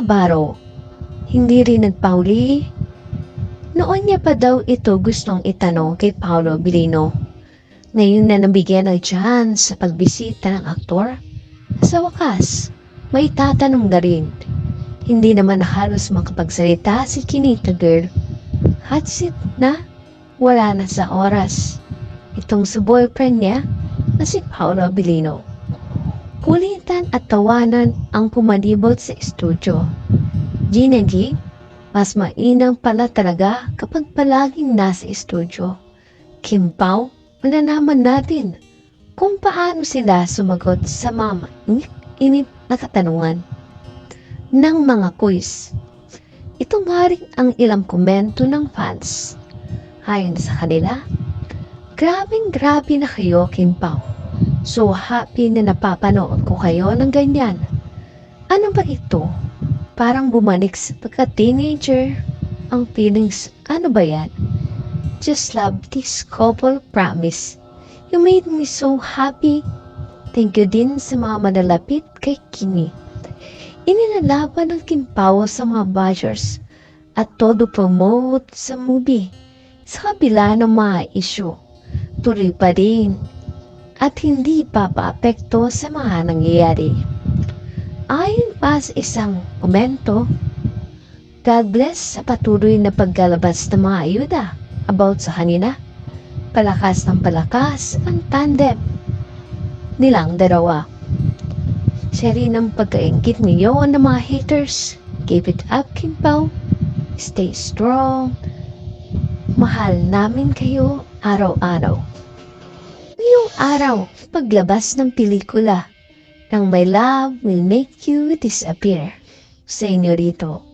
Navarro. Hindi rin nagpauli. Noon niya pa daw ito gustong itanong kay Paolo Bilino. Ngayon na nabigyan ng chance sa pagbisita ng aktor, sa wakas, may tatanong na rin. Hindi naman halos makapagsalita si Kinita Girl. Hot seat na, wala na sa oras. Itong sa boyfriend niya na si Paolo Bilino. Kulitan at tawanan ang pumalibot sa estudyo. Gina G, mas mainam pala talaga kapag palaging nasa estudyo. Kim Pao, malalaman natin kung paano sila sumagot sa mga inip na katanungan ng mga quiz. Ito nga rin ang ilang komento ng fans. Ayon sa kanila, grabing grabe na kayo, Kim Pao. So happy na napapanood kayo ng ganyan. Ano ba ito? Parang bumalik sa pagka-teenager. Ang feelings, ano ba yan? Just love this couple, promise. You made me so happy. Thank you din sa mga manalapit kay Kimi. Inilalaban ng Kimpawa sa mga bashers at todo promote sa movie. Sa kabila ng mga issue, tuloy pa rin at hindi papaapekto sa mga nangyayari. Ayon pa sa isang komento, God bless sa patuloy na paggalabas ng mga ayuda about sa kanina. Palakas ng palakas ang tandem nilang dalawa. Siya rin ang pagkaingkit ngayon ng mga haters. Keep it up, Kim Pao. Stay strong. Mahal namin kayo araw-araw. Araw, paglabas ng pelikula. Ng My Love Will Make You Disappear. Sa inyo rito